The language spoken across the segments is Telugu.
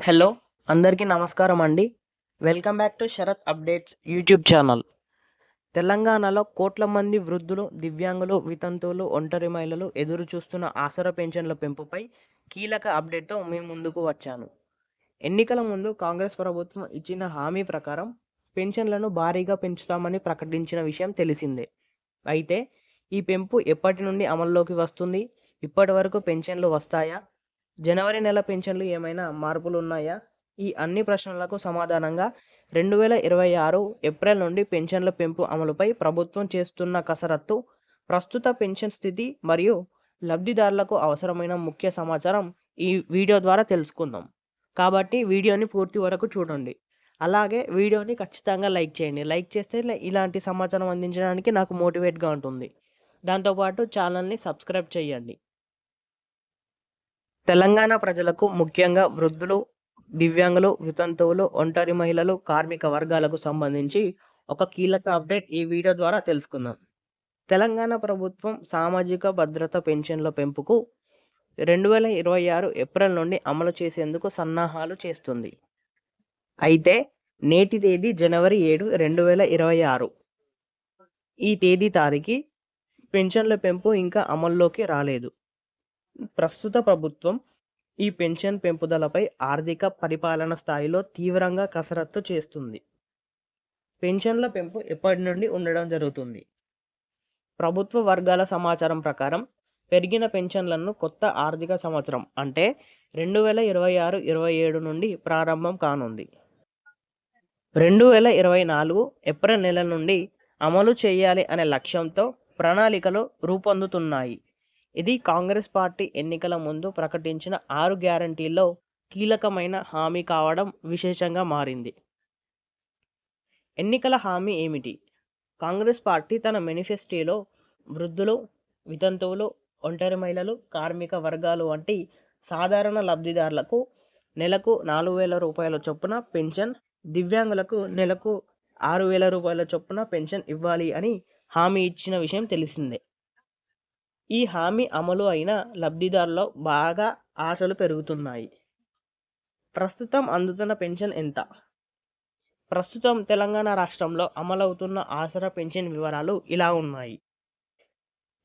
హలో అందరికీ నమస్కారం అండి. Welcome back to Sharath updates YouTube channel. తెలంగాణలో కోట్ల మంది వృద్ధులు దివ్యాంగులు వితంతువులు ఒంటరి మహిళలు ఎదురు చూస్తున్న ఆసరా పెన్షన్ల పెంపుపై కీలక అప్డేట్తో మేము ముందుకు వచ్చాను. ఎన్నికల ముందు కాంగ్రెస్ ప్రభుత్వం ఇచ్చిన హామీ ప్రకారం పెన్షన్లను భారీగా పెంచుతామని ప్రకటించిన విషయం తెలిసిందే. అయితే ఈ పెంపు ఎప్పటి నుండి అమల్లోకి వస్తుంది? ఇప్పటి వరకు పెన్షన్లు వస్తాయా? జనవరి నెల పెన్షన్లు ఏమైనా మార్పులు ఉన్నాయా ఈ అన్ని ప్రశ్నలకు సమాధానంగా రెండు వేల ఇరవై ఆరు ఏప్రిల్ నుండి పెన్షన్ల పెంపు అమలుపై ప్రభుత్వం చేస్తున్న కసరత్తు ప్రస్తుత పెన్షన్ స్థితి మరియు లబ్ధిదారులకు అవసరమైన ముఖ్య సమాచారం ఈ వీడియో ద్వారా తెలుసుకుందాం. కాబట్టి వీడియోని పూర్తి వరకు చూడండి. అలాగే వీడియోని ఖచ్చితంగా లైక్ చేయండి. లైక్ చేస్తే ఇలాంటి సమాచారం అందించడానికి నాకు మోటివేట్గా ఉంటుంది. దాంతోపాటు ఛానల్ని సబ్స్క్రైబ్ చేయండి. తెలంగాణ ప్రజలకు ముఖ్యంగా వృద్ధులు దివ్యాంగులు వితంతువులు ఒంటరి మహిళలు కార్మిక వర్గాలకు సంబంధించి ఒక కీలక అప్డేట్ ఈ వీడియో ద్వారా తెలుసుకుందాం. తెలంగాణ ప్రభుత్వం సామాజిక భద్రత పెన్షన్ల పెంపుకు రెండు వేల ఇరవై ఆరు ఏప్రిల్ నుండి అమలు చేసేందుకు సన్నాహాలు చేస్తుంది. అయితే నేటి తేదీ జనవరి ఏడు రెండు వేల ఇరవై ఆరు. ఈ తేదీ తారీఖు పెన్షన్ల పెంపు ఇంకా అమల్లోకి రాలేదు. ప్రస్తుత ప్రభుత్వం ఈ పెన్షన్ పెంపుదలపై ఆర్థిక పరిపాలన స్థాయిలో తీవ్రంగా కసరత్తు చేస్తుంది. పెన్షన్ల పెంపు ఎప్పటి నుండి ఉండడం జరుగుతుంది? ప్రభుత్వ వర్గాల సమాచారం ప్రకారం పెరిగిన పెన్షన్లను కొత్త ఆర్థిక సంవత్సరం అంటే రెండు వేల ఇరవై ఆరు ఇరవై ఏడు నుండి ప్రారంభం కానుంది. రెండు వేల ఇరవై నాలుగు ఏప్రిల్ నెల నుండి అమలు చేయాలి అనే లక్ష్యంతో ప్రణాళికలు రూపొందుతున్నాయి. ఇది కాంగ్రెస్ పార్టీ ఎన్నికల ముందు ప్రకటించిన ఆరు గ్యారంటీల్లో కీలకమైన హామీ కావడం విశేషంగా మారింది. ఎన్నికల హామీ ఏమిటి? కాంగ్రెస్ పార్టీ తన మేనిఫెస్టోలో వృద్ధులు వితంతువులు ఒంటరి మహిళలు కార్మిక వర్గాలు వంటి సాధారణ లబ్ధిదారులకు నెలకు నాలుగు వేల రూపాయల చొప్పున పెన్షన్ దివ్యాంగులకు నెలకు ఆరు వేల రూపాయల చొప్పున పెన్షన్ ఇవ్వాలి అని హామీ ఇచ్చిన విషయం తెలిసిందే. ఈ హామీ అమలు అయిన లబ్ధిదారుల్లో బాగా ఆశలు పెరుగుతున్నాయి. ప్రస్తుతం అందుతున్న పెన్షన్ ఎంత? ప్రస్తుతం తెలంగాణ రాష్ట్రంలో అమలవుతున్న ఆసరా పెన్షన్ వివరాలు ఇలా ఉన్నాయి.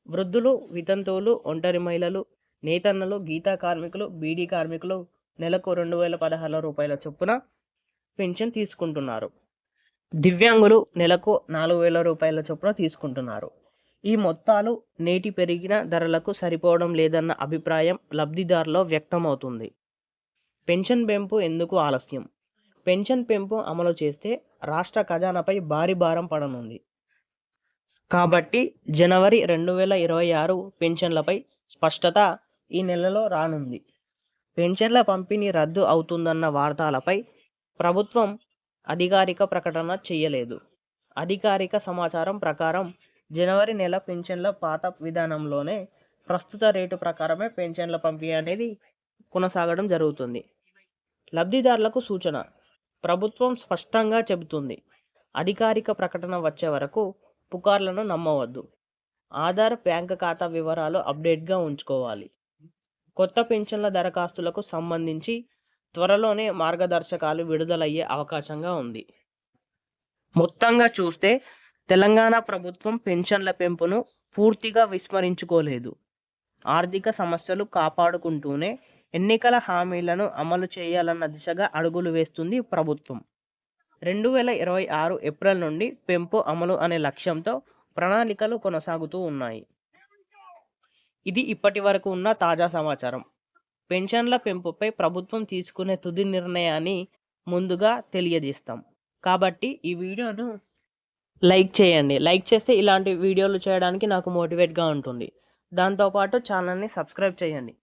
వృద్ధులు వితంతువులు ఒంటరి మహిళలు నేతన్నలు గీతా కార్మికులు బీడీ కార్మికులు నెలకు రెండు వేల పదహారు రూపాయల చొప్పున పెన్షన్ తీసుకుంటున్నారు. దివ్యాంగులు నెలకు నాలుగు వేల రూపాయల చొప్పున తీసుకుంటున్నారు. ఈ మొత్తాలు నేటి పెరిగిన ధరలకు సరిపోవడం లేదన్న అభిప్రాయం లబ్ధిదారులో వ్యక్తమవుతుంది. పెన్షన్ పెంపు ఎందుకు ఆలస్యం? పెన్షన్ పెంపు అమలు చేస్తే రాష్ట్ర ఖజానాపై భారీ భారం పడనుంది. కాబట్టి జనవరి రెండు వేల ఇరవై ఆరు పెన్షన్లపై స్పష్టత ఈ నెలలో రానుంది. పెన్షన్ల పంపిణీ రద్దు అవుతుందన్న వార్తలపై ప్రభుత్వం అధికారిక ప్రకటన చేయలేదు. అధికారిక సమాచారం ప్రకారం జనవరి నెల పెన్షన్ల పాత విధానంలోనే ప్రస్తుత రేటు ప్రకారమే పెన్షన్ల పంపిణీ అనేది కొనసాగడం జరుగుతుంది. లబ్ధిదారులకు సూచన ప్రభుత్వం స్పష్టంగా చెబుతుంది. అధికారిక ప్రకటన వచ్చే వరకు పుకార్లను నమ్మవద్దు. ఆధార్ బ్యాంక్ ఖాతా వివరాలు అప్డేట్గా ఉంచుకోవాలి. కొత్త పెన్షన్ల దరఖాస్తులకు సంబంధించి త్వరలోనే మార్గదర్శకాలు విడుదలయ్యే అవకాశంగా ఉంది. మొత్తంగా చూస్తే తెలంగాణ ప్రభుత్వం పెన్షన్ల పెంపును పూర్తిగా విస్మరించుకోలేదు. ఆర్థిక సమస్యలు కాపాడుకుంటూనే ఎన్నికల హామీలను అమలు చేయాలన్న దిశగా అడుగులు వేస్తుంది ప్రభుత్వం. రెండు వేల ఇరవై ఆరు ఏప్రిల్ నుండి పెంపు అమలు అనే లక్ష్యంతో ప్రణాళికలు కొనసాగుతూ ఉన్నాయి. ఇది ఇప్పటి వరకు ఉన్న తాజా సమాచారం. పెన్షన్ల పెంపుపై ప్రభుత్వం తీసుకునే తుది నిర్ణయాన్ని ముందుగా తెలియజేస్తాం. కాబట్టి ఈ వీడియోను లైక్ చేయండి. లైక్ చేస్తే ఇలాంటి వీడియోలు చేయడానికి నాకు మోటివేట్గా ఉంటుంది. దాంతోపాటు ఛానల్ని సబ్స్క్రైబ్ చేయండి.